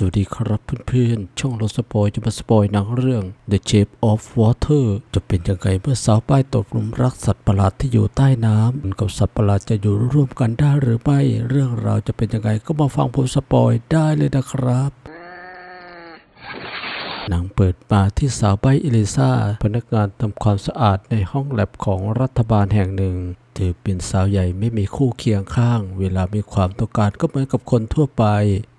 สวัสดีครับเพื่อนๆ ช่องรถสปอยจะมาสปอยหนังเรื่อง The Shape of Water จะเป็นยังไงเมื่อสาวป้ายตกหลุมรักสัตว์ประหลาดที่อยู่ใต้น้ำกับสัตว์ประหลาดจะอยู่ร่วมกันได้หรือไม่ เรื่องราวจะเป็นยังไงก็มาฟังผมสปอยได้เลยนะครับ หนังเปิดมาที่สาวใบเอลิซาพนักงานทำความสะอาดในห้องแลบของรัฐบาลแห่งหนึ่งเธอเป็นสาวใหญ่ไม่มีคู่เคียงข้าง เวลามีความต้องการก็เหมือนกับคนทั่วไป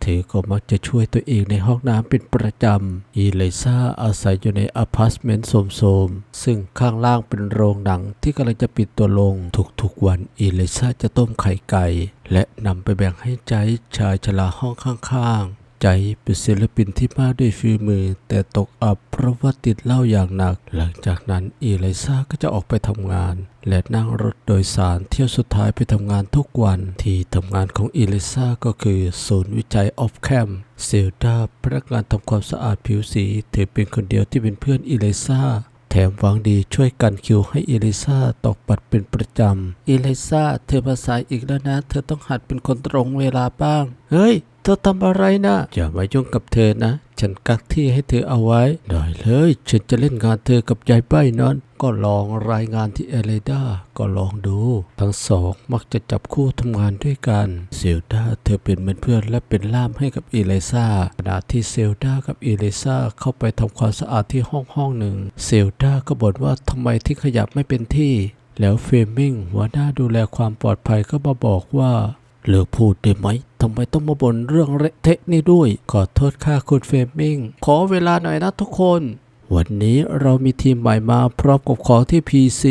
เธอก็มักจะช่วยตัวเองในห้องน้ำเป็นประจำ อีลิซาอาศัยอยู่ในอพาร์ตเมนต์โสมๆ ซึ่งข้างล่างเป็นโรงหนังที่กำลังจะปิดตัวลง ทุกๆวันอีลิซาจะต้มไข่ไก่ และนำไปแบ่งให้ใจชายชราห้องข้างๆ ใจเป็นศิลปินที่มากด้วยฝีมือ แต่ตกอับเพราะว่าติดเหล้าอย่างหนัก หลังจากนั้นอีไลซ่าก็จะออกไปทำงาน และนั่งรถโดยสารเที่ยวสุดท้ายไปทำงานทุกวัน ที่ทำงานของอีไลซ่าก็คือศูนย์วิจัยออฟแคมเซลดาพนักงานทำความสะอาดผิวสีเธอเป็นคนเดียวที่เป็นเพื่อนอีไลซ่าแถมหวังดีช่วยกันคิวให้เอลิซาตอกบัตรเป็นประจำเอลิซาเธอภาษาอีกแล้วนะ เธอต้องหัดเป็นคนตรงเวลาบ้าง เฮ้ย ธอทำอะไรนะ อย่ามายุ่งกับเธอนะ ฉันกักที่ให้เธอเอาไว้ ได้เลย ฉันจะเล่นงานเธอกับยายใบ้นั้น ก็ลองรายงานที่เอเลดาก็ลองดู ทั้งสองมักจะจับคู่ทำงานด้วยกัน เซลดาเธอเป็นเหมือนเพื่อนและเป็นล่ามให้กับเอเลซาขณะที่เซลดากับเอเลซาเข้าไปทำความสะอาดที่ห้องห้องหนึ่ง เซลดาก็บ่นว่าทำไมที่ขยับไม่เป็นที่แล้วเฟมิงหัวหน้าดูแลความปลอดภัยก็มาบอกว่า เลิกพูดได้ไหมทำไมต้องมาบ่นเรื่องเละเทะนี่ด้วย ขอโทษค่ะคุณเฟมมิง ขอเวลาหน่อยนะทุกคน วันนี้เรามีทีมใหม่มาพร้อมกับของที่ PC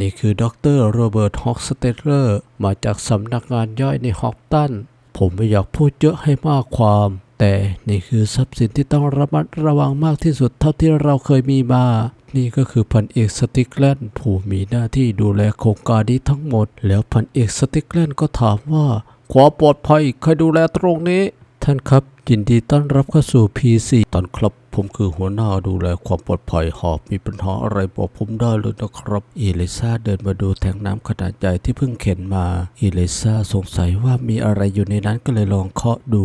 นี่คือดรโรเบิร์ตฮอกสเตเลอร์ มาจากสำนักงานย่อยในฮอกตัน ผมไม่อยากพูดเยอะให้มากความ แต่นี่คือทรัพย์สินที่ต้องระมัดระวังมากที่สุดเท่าที่เราเคยมีมา นี่ก็คือพันเอกสติกแลนด์ผู้มีหน้าที่ดูแลโครงการนี้ทั้งหมด แล้วพันเอกสติกแลนด์ก็ถามว่าความปลอดภัยใครดูแลตรงนี้ ท่านครับยินดีต้อนรับเข้าสู่ PC ตอนครับ ผมคือหัวหน้าดูแลความปลอดภัยหากมีปัญหาอะไรบอกผมได้เลยนะครับเอลิซาเดินมาดูแทงน้ำขนาดใหญ่ที่เพิ่งเข็นมาเอลิซาสงสัยว่ามีอะไรอยู่ในนั้นก็เลยลองเคาะดู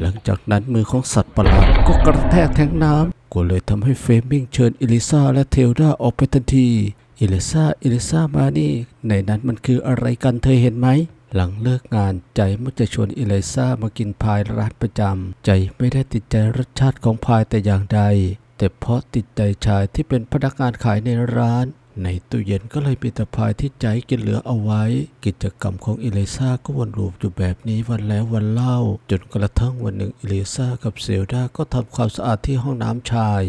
หลังจากนั้นมือของสัตว์ประหลาดก็กระแทกแทงน้ำ ก็เลยทำให้เฟรมิงเชิญเอลิซาและเทลดาออกไปทันทีเอลิซาเอลิซามานี่ ในนั้นมันคืออะไรกันเธอเห็นไหม หลังเลิกงานใจมักจะชวนเอลิซามากินพายร้านประจำใจไม่ได้ติดใจรสชาติของพายแต่อย่างใด แต่เพราะติดใจชายที่เป็นพนักงานขายในร้าน ในตู้เย็นก็เลยมีแต่พายที่ใจกินเหลือเอาไว้ กิจกรรมของเอลิซาก็วนลูปอยู่แบบนี้วันแล้ววันเล่า จนกระทั่งวันหนึ่งเอลิซากับเซลดาก็ทำความสะอาดที่ห้องน้ำชาย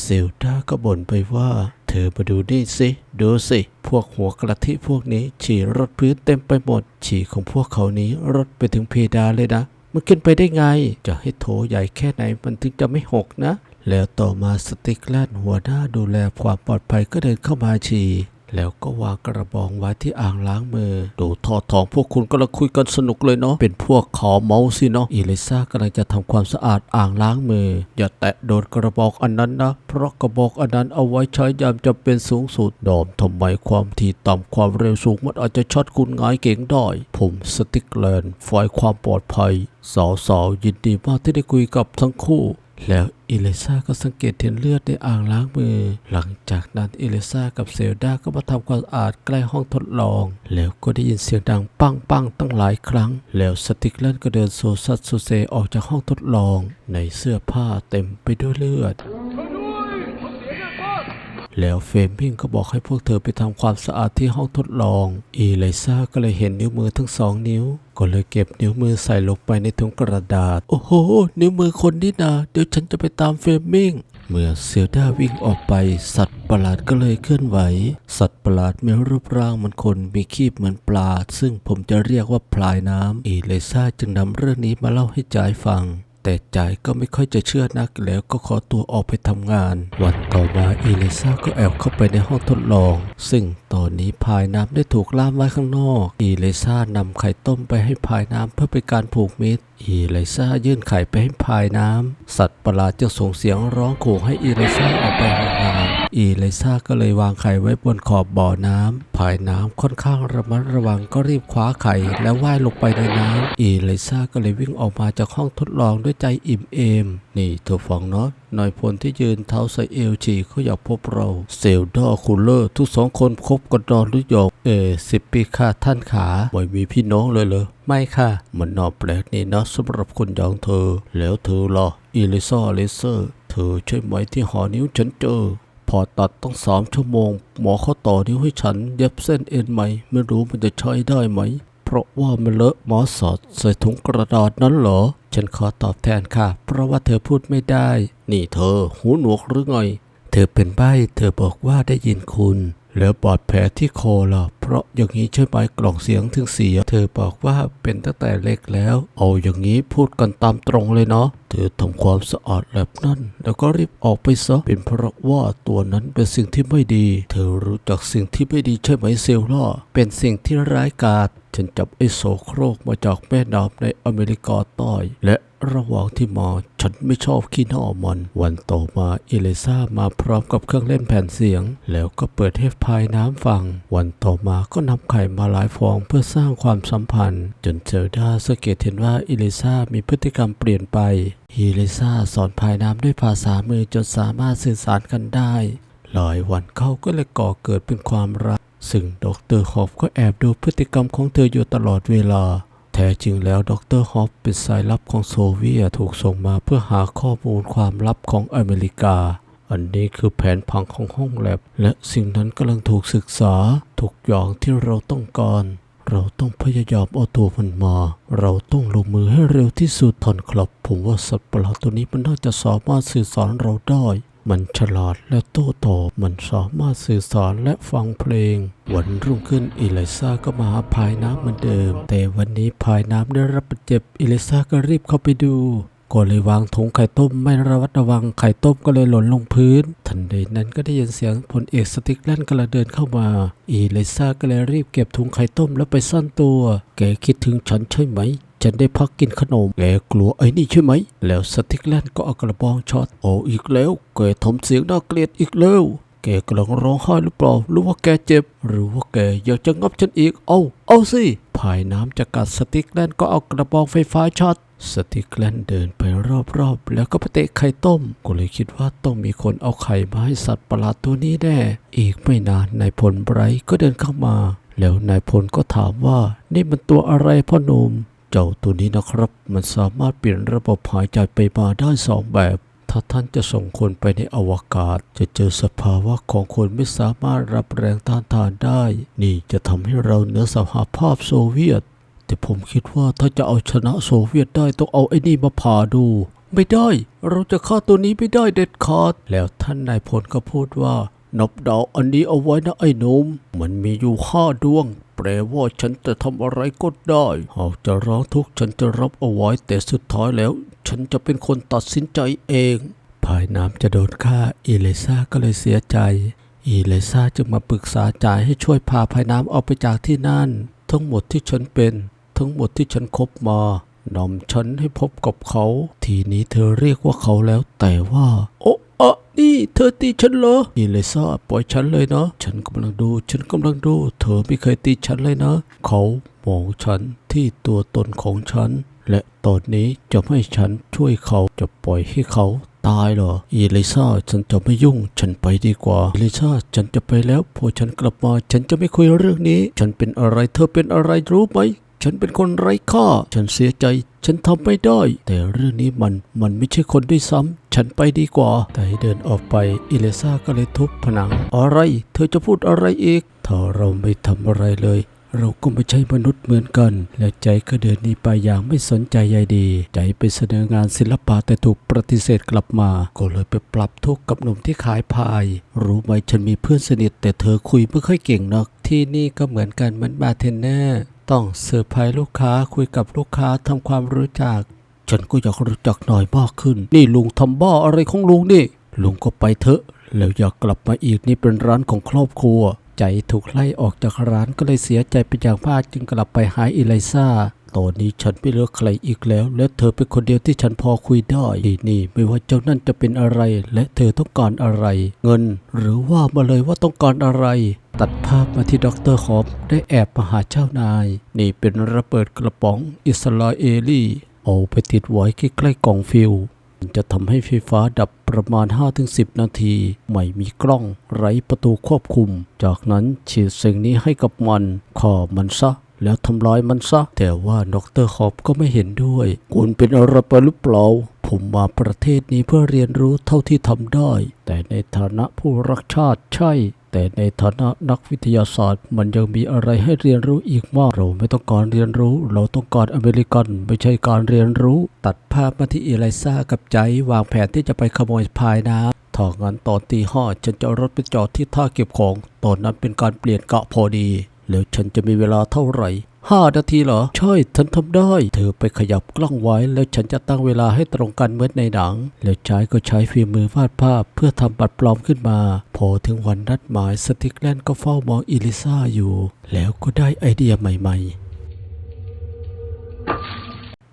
เซลดาก็บ่นไปว่า เธอมาดูนี่สิ ดูสิ พวกหัวกระทิพวกนี้ ฉี่รถพื้นเต็มไปหมด ฉี่ของพวกเขานี้รถไปถึงเพดานเลยนะ มันขึ้นไปได้ไง จะให้โถใหญ่แค่ไหนมันถึงจะไม่หกนะ แล้วต่อมาสติกแลนหัวหน้าดูแลความปลอดภัยก็เดินเข้ามาฉี่แล้วก็วางกระบองไว้ที่อ่างล้างมือ ดูทอดทองพวกคุณกำลังคุยกันสนุกเลยเนาะ เป็นพวกขอเมาสิเนาะอีลิซ่ากำลังจะทำความสะอาดอ่างล้างมือ อย่าแตะโดนกระบอกอันนั้นนะ เพราะกระบอกอันนั้นเอาไว้ใช้ยามจำเป็นสูงสุด ดอมทำไมความถี่ต่ำความเร็วสูงมันอาจจะช็อตคุณหงายเก่งได้ ผมสติกแลนด์ฝ่ายความปลอดภัยสาวๆยินดีมากที่ได้คุยกับทั้งคู่ แล้วอิเลซ่าก็สังเกตเห็นเลือดในอ่างล้างมือ หลังจากนั้นอิเลซ่ากับเซลดาก็มาทำความสะอาดใกล้ห้องทดลอง แล้วก็ได้ยินเสียงดังปังปังตั้งหลายครั้ง แล้วสติกเลนก็เดินโซซัดโซเซออกจากห้องทดลอง ในเสื้อผ้าเต็มไปด้วยเลือด แล้วเฟรมมิงก็บอกให้พวกเธอไปทำความสะอาดที่ห้องทดลอง อีไลซ่าก็เลยเห็นนิ้วมือทั้งสองนิ้ว ก็เลยเก็บนิ้วมือใส่ลงไปในถุงกระดาษ โอ้โห นิ้วมือคนนี่นาเดี๋ยวฉันจะไปตามเฟรมมิงเมื่อเซลดาวิ่งออกไป สัตว์ประหลาดก็เลยเคลื่อนไหว สัตว์ประหลาดมีรูปร่างเหมือนคนมีคีบเหมือนปลา ซึ่งผมจะเรียกว่าพลายน้ำอีไลซ่าจึงนำเรื่องนี้มาเล่าให้จายฟัง แต่ใจก็ไม่ค่อยจะเชื่อนักแล้วก็ขอตัวออกไปทำงาน วันต่อมาเอลิซาก็แอบเข้าไปในห้องทดลอง ซึ่งตอนนี้พายน้ำได้ถูกล่ามไว้ข้างนอก อีเลซ่านำไข่ต้มไปให้พายน้ำเพื่อเป็นการผูกมิตรอีเลซ่ายื่นไข่ไปให้พายน้ำ สัตว์ประหลาดจะส่งเสียงร้องขู่ให้อีเลซ่าออกไปห่างๆอีเลซ่าก็เลยวางไข่ไว้บนขอบบ่อน้ำพายน้ำค่อนข้างระมัดระวังก็รีบคว้าไข่แล้วว่ายลงไปในน้ำอีเลซ่าก็เลยวิ่งออกมาจากห้องทดลองด้วยใจอิ่มเอม นี่เธอฟังเนาะ นายพลที่ยืนเท้าใส่เอวฉีเขาอยากพบเราเซลดอร์คูลเลอร์ทุกสองคนคบกันนอนหรือหยอกเอสิบปีค่ะท่านขาไม่มีพี่น้องเลยเหรอไม่ค่ะ มันนอแปลกนี่นะสำหรับคนอย่างเธอ แล้วเธอล่ะอีลิซาเลเซอร์เธอใช่ไหมที่หอนิ้วฉันเจอพอตัดต้องสามชั่วโมง หมอเขาต่อนิ้วให้ฉัน เย็บเส้นเอ็นใหม่ ไม่รู้มันจะใช้ได้ไหม เพราะว่ามันเลอะหมอสอดใส่ถุงกระดาษนั้นเหรอ ฉันขอตอบแทนค่ะ เพราะว่าเธอพูดไม่ได้ นี่เธอ หูหนวกหรือไง เธอเป็นใบ้เธอบอกว่าได้ยินคุณ แล้วบาดแผลที่คอล่ะ เพราะอย่างนี้ใช่ไหมกล่องเสียงถึงเสีย เธอบอกว่าเป็นตั้งแต่เล็กแล้ว เอาอย่างนี้พูดกันตามตรงเลยเนาะ เธอทำความสะอาดแบบนั้น แล้วก็รีบออกไปซะ เป็นเพราะว่าตัวนั้นเป็นสิ่งที่ไม่ดี เธอรู้จักสิ่งที่ไม่ดีใช่ไหมเซลล่าเป็นสิ่งที่ร้ายกาจ ฉันจับไอ้โสโครกมาจากแม่น้ำในอเมริกาใต้ และระหว่างที่มาฉันไม่ชอบขี้หน้ามันวันต่อมาเอเลซ่ามาพร้อมกับเครื่องเล่นแผ่นเสียง แล้วก็เปิดให้พายน้ำฟัง วันต่อมาก็นำไข่มาหลายฟองเพื่อสร้างความสัมพันธ์ จนเซลดาสังเกตเห็นว่าเอเลซ่ามีพฤติกรรมเปลี่ยนไปเอเลซ่าสอนพายน้ำด้วยภาษามือจนสามารถสื่อสารกันได้ หลายวันเข้าก็เลยก่อเกิดเป็นความรัก ซึ่งดรฮอฟก็แอบดูพฤติกรรมของเธออยู่ตลอดเวลา แท้จริงแล้วดรฮอฟเป็นสายลับของโซเวียตถูกส่งมาเพื่อหาข้อมูลความลับของอเมริกา อันนี้คือแผนพังของห้องแลบ และสิ่งนั้นกำลังถูกศึกษาทุกอย่างที่เราต้องการ เราต้องพยายามเอาตัวมันมา เราต้องลงมือให้เร็วที่สุดทอนครับ ผมว่าสัตว์ประหลาดตัวนี้มันน่าจะสามารถสื่อสารเราได้ มันฉลาดและโต้ตอบมันสามารถสื่อสารและฟังเพลง วันรุ่งขึ้นอิเลซ่าก็มาหาพายน้ำเหมือนเดิม แต่วันนี้พายน้ำได้รับบาดเจ็บอิเลซ่าก็รีบเข้าไปดูก็เลยวางถุงไข่ต้มไม่ระวัดระวังไข่ต้มก็เลยหล่นลงพื้น ทันใดนั้นก็ได้ยินเสียงพลเอกสติกแลนกำลังเดินเข้ามา อีเลซ่าก็เลยรีบเก็บถุงไข่ต้มแล้วไปซ่อนตัว แกคิดถึงฉันใช่ไหม ฉันได้พักกินขนม แกกลัวไอ้นี่ใช่ไหม แล้วสติกแลนก็เอากระบองช็อต โอ้อีกแล้ว แกทำเสียงน่าเกลียดอีกแล้ว แกกำลังร้องไห้หรือเปล่า หรือว่าแกเจ็บ หรือว่าแกอยากจะงับฉันอีก เอาเอาสิ ภายน้ำจะกัดสติกแลนก็เอากระบองไฟฟ้าช็อตสติกแลนเดินไปรอบๆ แล้วก็ไปเตะไข่ต้มก็เลยคิดว่าต้องมีคนเอาไข่มาให้สัตว์ประหลาดตัวนี้แน่ อีกไม่นานนายพลไบรท์ก็เดินเข้ามา แล้วนายพลก็ถามว่า นี่มันตัวอะไรพ่อหนุ่ม เจ้าตัวนี้นะครับ มันสามารถเปลี่ยนระบบหายใจไปมาได้สองแบบ ถ้าท่านจะส่งคนไปในอวกาศ จะเจอสภาวะของคนไม่สามารถรับแรงต้านทานได้ นี่จะทำให้เราเหนือสหภาพโซเวียต แต่ผมคิดว่าถ้าจะเอาชนะโซเวียตได้ต้องเอาไอ้นี่มาผ่าดู ไม่ได้ เราจะฆ่าตัวนี้ไม่ได้เด็ดขาด แล้วท่านนายพลก็พูดว่านับดาวอันนี้เอาไว้นะไอ้นมมันมีอยู่ห้าดวง แปลว่าฉันจะทำอะไรก็ได้ หากจะร้องทุกข์ฉันจะรับเอาไว้แต่สุดท้ายแล้ว ฉันจะเป็นคนตัดสินใจเอง ภายน้ำจะโดนฆ่าอีเลซ่าก็เลยเสียใจอีเลซ่าจึงมาปรึกษาจ่ายให้ช่วยพาภายน้ำออกไปจากที่นั่น ทั้งหมดที่ฉันเป็น ทั้งหมดที่ฉันคบมานำฉันให้พบกับเขา ทีนี้เธอเรียกว่าเขาแล้วแต่ว่า โอ้ นี่เธอตีฉันเหรออีเลซ่าปล่อยฉันเลยนะ ฉันกำลังดู ฉันกำลังดู เธอไม่เคยตีฉันเลยนะ เขามองฉันที่ตัวตนของฉัน และตอนนี้จะให้ฉันช่วยเขาจะปล่อยให้เขาตายเหรออีลิซ่าฉันจะไม่ยุ่ง ฉันไปดีกว่าอีลิซ่าฉันจะไปแล้วพอฉันกลับมา ฉันจะไม่คุยเรื่องนี้ ฉันเป็นอะไรเธอเป็นอะไรรู้ไหม ฉันเป็นคนไร้ค่า ฉันเสียใจ ฉันทำไม่ได้ แต่เรื่องนี้มันมันไม่ใช่คนด้วยซ้ำ ฉันไปดีกว่า แต่ให้เดินออกไปอิเลซ่าก็เลยทุบผนัง อะไร เธอจะพูดอะไรอีก ถ้าเราไม่ทำอะไรเลยเราก็ไม่ใช่มนุษย์เหมือนกัน และใจก็เดินหนีไปอย่างไม่สนใจใยดี ใจไปเสนองานศิลปะแต่ถูกปฏิเสธกลับมา ก็เลยไปปรับทุกข์กับหนุ่มที่ขายพาย รู้ไหมฉันมีเพื่อนสนิทแต่เธอคุยไม่ค่อยเก่งนัก ที่นี่ก็เหมือนกันเหมือนบาร์เทนเนอร์ ต้องเซอร์ไพรส์ลูกค้าคุยกับลูกค้าทำความรู้จัก ฉันก็อยากรู้จักหน่อยมากขึ้น นี่ลุงทำบ้าอะไรของลุงนี่ ลุงก็ไปเถอะ แล้วอยากกลับมาอีกนี่เป็นร้านของครอบครัว ใจถูกไล่ออกจากร้านก็เลยเสียใจเป็นอย่างมากจึงกลับไปหาอิไลซา ตอนนี้ฉันไม่เหลือใครอีกแล้ว และเธอเป็นคนเดียวที่ฉันพอคุยได้ที่นี่ไม่ว่าเจ้านั่นจะเป็นอะไร และเธอต้องการอะไร เงิน หรือว่ามาเลยว่าต้องการอะไร ตัดภาพมาที่ดรฮอปได้แอบมาหาเจ้านาย นี่เป็นระเบิดกระป๋องอิสราเอลีเอาไปติดไว้ใกล้ๆกล่องฟิลจะทำให้ไฟฟ้าดับประมาณ 5-10 นาที ไม่มีกล้องไร้ประตูควบคุม จากนั้นฉีดสิ่งนี้ให้กับมันข่อมันซะ แล้วทำลายมันซะ แต่ว่าดรฮอปก็ไม่เห็นด้วย คุณเป็นอะไรไปหรือเปล่า ผมมาประเทศนี้เพื่อเรียนรู้เท่าที่ทำได้ แต่ในฐานะผู้รักชาติใช่ แต่ในฐานะนักวิทยาศาสตร์ มันยังมีอะไรให้เรียนรู้อีกมาก เราไม่ต้องการเรียนรู้ เราต้องการอเมริกัน ไม่ใช่การเรียนรู้ ตัดภาพมาที่เอไลซ่ากับใจ วางแผนที่จะไปขโมยพายน้ำถองั้นตอนตีห้าฉันจะรถไปจอดที่ท่าเก็บของ ตอนนั้นเป็นการเปลี่ยนกะพอดี แล้วฉันจะมีเวลาเท่าไหร่ห้านาทีเหรอ ใช่ ฉันทำได้ เธอไปขยับกล้องไว้ แล้วฉันจะตั้งเวลาให้ตรงกันเหมือนในหนัง แล้วชายก็ใช้ฝีมือวาดภาพ เพื่อทำบัตรปลอมขึ้นมา พอถึงวันนัดหมายสติกแลนก็เฝ้ามองอิลิซาอยู่ แล้วก็ได้ไอเดียใหม่ ๆ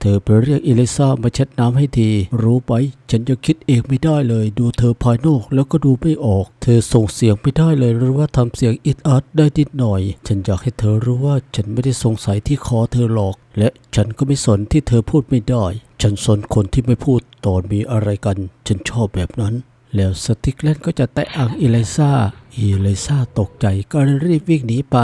เธอไปเรียกอิลิซามาเช็ดน้ำให้ที รู้ไหมฉันยังคิดเองไม่ได้เลย ดูเธอภายนอกแล้วก็ดูไม่ออก เธอส่งเสียงไม่ได้เลยหรือว่าทำเสียงอิดอัดได้นิดหน่อย ฉันอยากให้เธอรู้ว่าฉันไม่ได้สงสัยที่คอเธอหรอก และฉันก็ไม่สนที่เธอพูดไม่ได้ ฉันสนคนที่ไม่พูดตอนมีอะไรกัน ฉันชอบแบบนั้น แล้วสติกแลนก็จะแตะอังอิไลซาอิไลซาตกใจก็รีบวิ่งหนีไป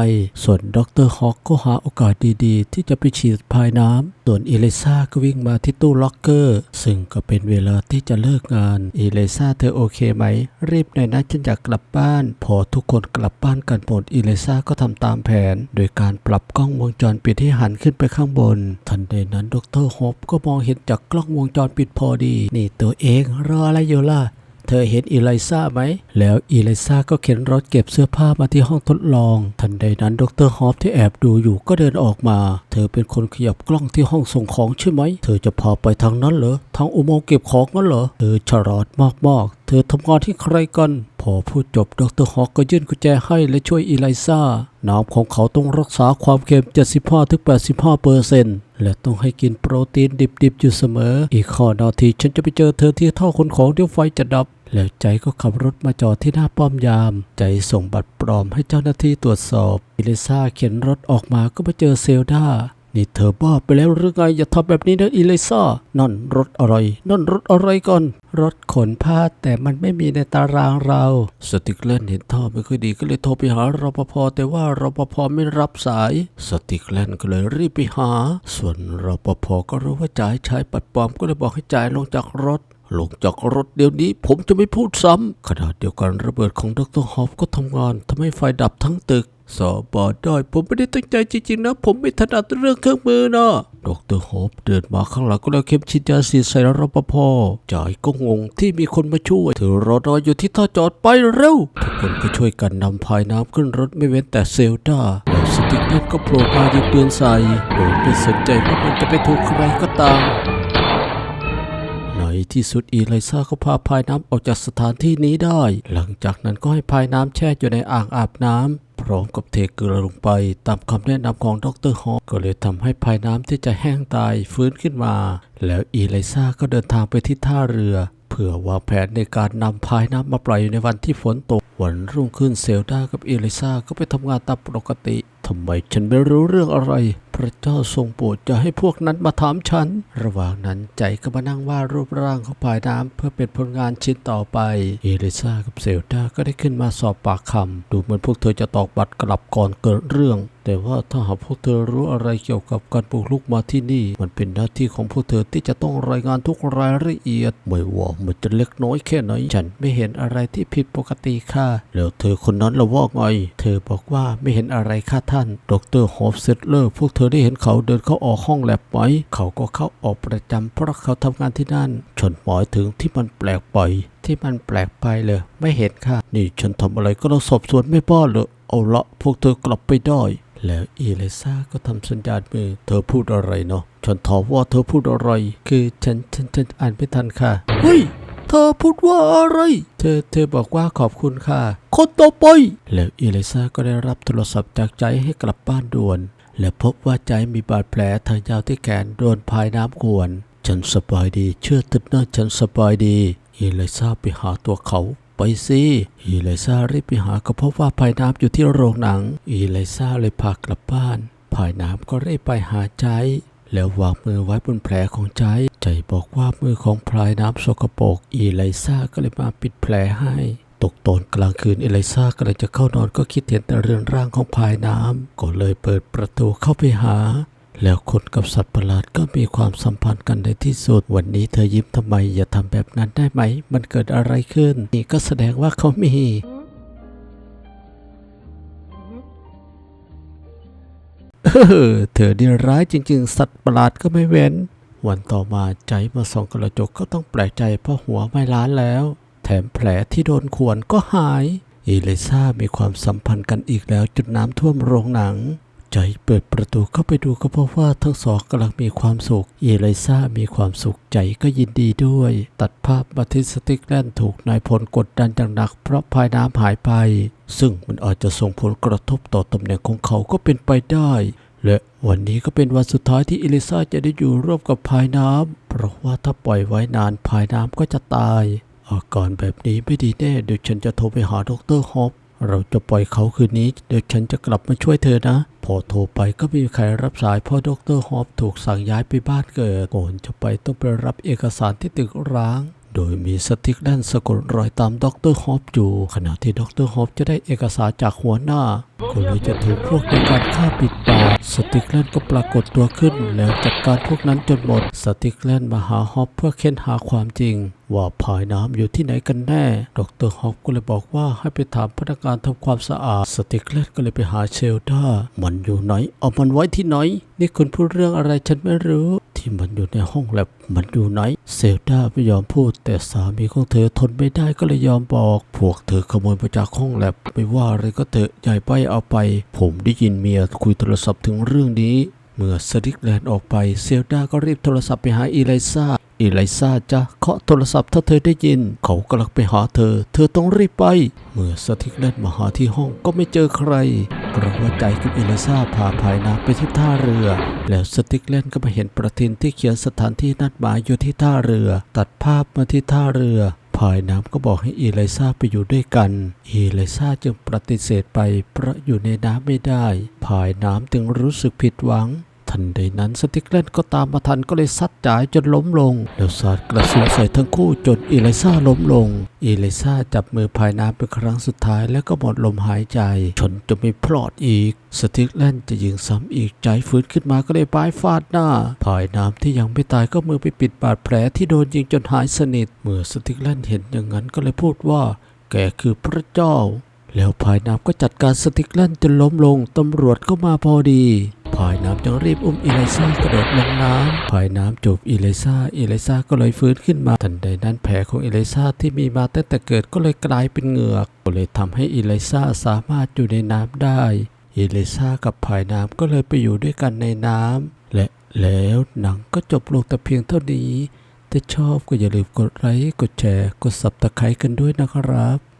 ส่วนดรฮอกก็หาโอกาสดีๆ ที่จะไปฉีดภายน้ำ ส่วนอิไลซาก็วิ่งมาที่ตู้ล็อกเกอร์ ซึ่งก็เป็นเวลาที่จะเลิกงานอิไลซาเธอโอเคไหม รีบหน่อยนะฉันอยากกลับบ้าน พอทุกคนกลับบ้านกันหมดอิไลซาก็ทำตามแผน โดยการปรับกล้องวงจรปิดให้หันขึ้นไปข้างบน ทันใดนั้นดรฮอปก็มองเห็นจากกล้องวงจรปิดพอดี นี่ตัวเองรออะไรอยู่ล่ะ เธอเห็นอีไลซ่าไหม แล้วอีไลซ่าก็เข็นรถเก็บเสื้อผ้ามาที่ห้องทดลอง ทันใดนั้นดรฮอปที่แอบดูอยู่ก็เดินออกมา เธอเป็นคนขยับกล้องที่ห้องส่งของใช่ไหม เธอจะพาไปทางนั้นเหรอ ทางอุโมงค์เก็บของงั้นเหรอ เธอฉลาดมากๆ เธอทำงานที่ใครกันพอพูดจบดรฮอกก็ยื่นกุญแจให้และช่วยอีไลซ่าน้ำของเขาต้องรักษาความเค็ม 75-85เปอร์เซ็นต์และต้องให้กินโปรตีนดิบๆอยู่เสมอ อีกข้อนาทีฉันจะไปเจอเธอที่ท่อขนของเดี๋ยวไฟจะดับ แล้วใจก็ขับรถมาจอดที่หน้าป้อมยาม ใจส่งบัตรปลอมให้เจ้าหน้าที่ตรวจสอบอิเลิซาเข็นรถออกมาก็มาเจอเซลดานี่เธอบ้าไปแล้วหรือไงอย่าทำแบบนี้นะอิเลิซานั่นรถอะไรนั่นรถอะไรก่อน รถขนผ้าแต่มันไม่มีในตารางเรา สติกเลนเห็นท่อไม่ค่อยดีก็เลยโทรไปหารปภแต่ว่ารปภไม่รับสาย สติกเลนก็เลยรีบไปหา ส่วนรปภก็รู้ว่าจ่ายใช้ปัดปลอมก็เลยบอกให้จ่ายลงจากรถ ลงจากรถเดี๋ยวนี้ผมจะไม่พูดซ้ำขณะเดียวกันระเบิดของดรฮอฟก็ทำงานทำให้ไฟดับทั้งตึกสอบอได้ผมไม่ได้ตั้งใจจริงๆนะ ผมไม่ถนัดเรื่องเครื่องมือนะดรฮอฟเดินมาข้างหลังก็แล้วเข็มฉีดยาสีใส่รปภจ่ายก็งงที่มีคนมาช่วยเธอรอรออยู่ที่ท่าจอดไปเร็ว ทุกคนก็ช่วยกันนำพายน้ำขึ้นรถไม่เว้นแต่เซลดาแล้วสติกเกอร์ก็โผล่มายิงปืนใส่โดยไม่สนใจว่ามันจะไปถูกใครก็ตาม ที่สุดอีไลซ่าก็พาพายน้ำออกจากสถานที่นี้ได้ หลังจากนั้นก็ให้พายน้ำแช่อยู่ในอ่างอาบน้ำพร้อมกับเทเกลือลงไปตามคำแนะนำของดรฮอปก็เลยทำให้พายน้ำที่จะแห้งตายฟื้นขึ้นมา แล้วอีไลซ่าก็เดินทางไปที่ท่าเรือ เพื่อวางแผนในการนำพายน้ำมาปล่อยในวันที่ฝนตกวันรุ่งขึ้นเซลดากับเอลิซาก็ไปทำงานตามปกติ ทำไมฉันไม่รู้เรื่องอะไร พระเจ้าทรงโปรดจะให้พวกนั้นมาถามฉัน ระหว่างนั้นใจก็มานั่งวาดรูปร่างของพายน้ำเพื่อเป็นผลงานชิ้นต่อไปเอลิซากับเซลดาก็ได้ขึ้นมาสอบปากคำดูเหมือนพวกเธอจะตอกบัตรกลับก่อนเกิดเรื่องแต่ว่าถ้าหากพวกเธอรู้อะไรเกี่ยวกับการปลูกลุกมาที่นี่ มันเป็นหน้าที่ของพวกเธอที่จะต้องรายงานทุกรายละเอียด ไม่ว่ามันจะเล็กน้อยแค่ไหนฉันไม่เห็นอะไรที่ผิดปกติค่ะ แล้วเธอคนนั้นละว่าไง เธอบอกว่าไม่เห็นอะไรค่ะท่านดรฮอฟเซตเลอร์พวกเธอได้เห็นเขาเดินเข้าออกห้องแลบไหมเขาก็เข้าออกประจำเพราะเขาทำงานที่นั่น ฉันหมายถึงที่มันแปลกไปที่มันแปลกไปเลย ไม่เห็นค่ะ นี่ฉันทำอะไรก็ต้องสอบสวนไม่บ้าเลยเอาละพวกเธอกลับไปได้แล้วอีเลซ่าก็ทำสัญญาณมือ เธอพูดอะไรเนาะ ฉันถามว่าเธอพูดอะไร คือฉันฉันฉันอ่านไม่ทันค่ะ เฮ้ย เธอพูดว่าอะไร เธอเธอบอกว่าขอบคุณค่ะ คนต่อไป แล้วเอลิซาก็ได้รับโทรศัพท์จากใจให้กลับบ้านด่วน และพบว่าใจมีบาดแผลทางยาวที่แขนโดนพายน้ำกวน ฉันสบายดี เชื่อตึดนะฉันสบายดีเอลิซาไปหาตัวเขาไปสิเอลิซารีบไปหาก็พบว่าพายน้ำอยู่ที่โรงหนังเอลิซาเลยพากลับบ้านพายน้ำก็รีบไปหาใจ แล้ววางมือไว้บนแผลของใจ ใจบอกว่ามือของพลายน้ำสกปรกอีไลซ่าก็เลยมาปิดแผลให้ ตกตอนกลางคืนเอลิซาก็เลยจะเข้านอนก็คิดเห็นแต่เรือนร่างของพายน้ำก็เลยเปิดประตูเข้าไปหา แล้วคนกับสัตว์ประหลาดก็มีความสัมพันธ์กันในที่สุด วันนี้เธอยิ้มทำไมอย่าทำแบบนั้นได้ไหม มันเกิดอะไรขึ้น นี่ก็แสดงว่าเขามี เออเธอนี่ร้ายจริง ๆ สัตว์ประหลาดก็ไม่เว้น วันต่อมาใจมาส่องกระจกก็ต้องแปลกใจเพราะหัวไม่ล้านแล้ว แถมแผลที่โดนขวนก็หาย อีเลิซามีความสัมพันธ์กันอีกแล้วจุดน้ำท่วมโรงหนัง ใจเปิดประตูเข้าไปดูก็พบว่าทั้งสองกำลังมีความสุข เอลิซามีความสุขใจก็ยินดีด้วย ตัดภาพมาที่สติกแลนถูกนายพลกดดันอย่างหนักเพราะพายน้ำหายไป ซึ่งมันอาจจะส่งผลกระทบต่อตำแหน่งของเขาก็เป็นไปได้ และวันนี้ก็เป็นวันสุดท้ายที่เอลิซาจะได้อยู่ร่วมกับพายน้ำเพราะว่าถ้าปล่อยไว้นานพายน้ำก็จะตาย อาการแบบนี้ไม่ดีแน่เดี๋ยวฉันจะโทรไปหาดรฮอป เราจะปล่อยเขาคืนนี้เดี๋ยวฉันจะกลับมาช่วยเธอนะ พอโทรไปก็ไม่มีใครรับสายเพราะดรฮอปถูกสั่งย้ายไปบ้านเกิดก่อนจะไปต้องไปรับเอกสารที่ตึกร้าง โดยมีสติ๊กแลนสะกดรอยตามดรฮอปอยู่ ขณะที่ดรฮอปจะได้เอกสารจากหัวหน้าก็เลยจะถูกพวกในการฆ่าปิดปากสติ๊กแลนก็ปรากฏตัวขึ้น แล้วจัดการพวกนั้นจนหมด สติ๊กแลนมาหาฮอปเพื่อเค้นหาความจริง ว่าภายน้ำอยู่ที่ไหนกันแน่ ดรฮอปก็เลยบอกว่าให้ไปถามพนักงานทำความสะอาด สติ๊กแลนก็เลยไปหาเชลดามันอยู่ไหน เอามันไว้ที่ไหน นี่คุณพูดเรื่องอะไรฉันไม่รู้ ที่มันอยู่ในห้องแลบมันอยู่ไหน เซลดาไม่ยอมพูด แต่สามีของเธอทนไม่ได้ก็เลยยอมบอก พวกเธอขโมยมาจากห้องแลบไม่ว่าอะไรก็เถอะใหญ่ไปเอาไป ผมได้ยินเมียคุยโทรศัพท์ถึงเรื่องนี้ เมื่อสติกแลนออกไปเซลดาก็รีบโทรศัพท์ไปหาอีไลซาอีไลซาจะเคาะโทรศัพท์ถ้าเธอได้ยิน เขากำลังไปหาเธอ เธอต้องรีบไป เมื่อสติกแลนมาหาที่ห้องก็ไม่เจอใครเพราะว่าใจกับอีไลซาพาภายน้ำไปที่ท่าเรือ แล้วสติกแลนก็มาเห็นประทินที่เขียนสถานที่นัดหมายอยู่ที่ท่าเรือ ตัดภาพมาที่ท่าเรือพายน้ำก็บอกให้อีไลซาไปอยู่ด้วยกัน อีไลซาจึงปฏิเสธไปเพราะอยู่ในน้ำไม่ได้ พายน้ำจึงรู้สึกผิดหวัง ทันใดนั้นสติกเลนก็ตามมาทันก็เลยซัดจ่ายจนล้มลงแล้วสาดกระสุนใส่ทั้งคู่จนอีไลซาล้มลงอีไลซาจับมือพายน้ำเป็นครั้งสุดท้ายแล้วก็หมดลมหายใจ ชนจะไม่พลอดอีก สติกแลนจะยิงซ้ำอีกใจฟื้นขึ้นมาก็เลยปายฟาดหน้าพายน้ำที่ยังไม่ตายก็มือไปปิดบาดแผลที่โดนยิงจนหายสนิท เมื่อสติกแลนเห็นอย่างนั้นก็เลยพูดว่า แกคือพระเจ้าแล้วพายน้ำก็จัดการสติกแลนจนล้มลง ตำรวจก็มาพอดี พายน้ำจึงรีบอุ้มอีไลซ่ากระโดดลงน้ำพายน้ำจูบอีไลซ่าอีไลซ่าก็เลยฟื้นขึ้นมา ทันใดนั้นแผลของอีไลซ่าที่มีมาตั้งแต่เกิดก็เลยกลายเป็นเหงือกก็เลยทำให้อีไลซ่าสามารถอยู่ในน้ำได้อีไลซ่ากับพายน้ำก็เลยไปอยู่ด้วยกันในน้ำและแล้วหนังก็จบลงแต่เพียงเท่านี้ ถ้าชอบก็อย่าลืมกดไลค์กดแชร์ กดสับตะไคร้กันด้วยนะครับ